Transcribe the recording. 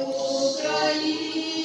Україні.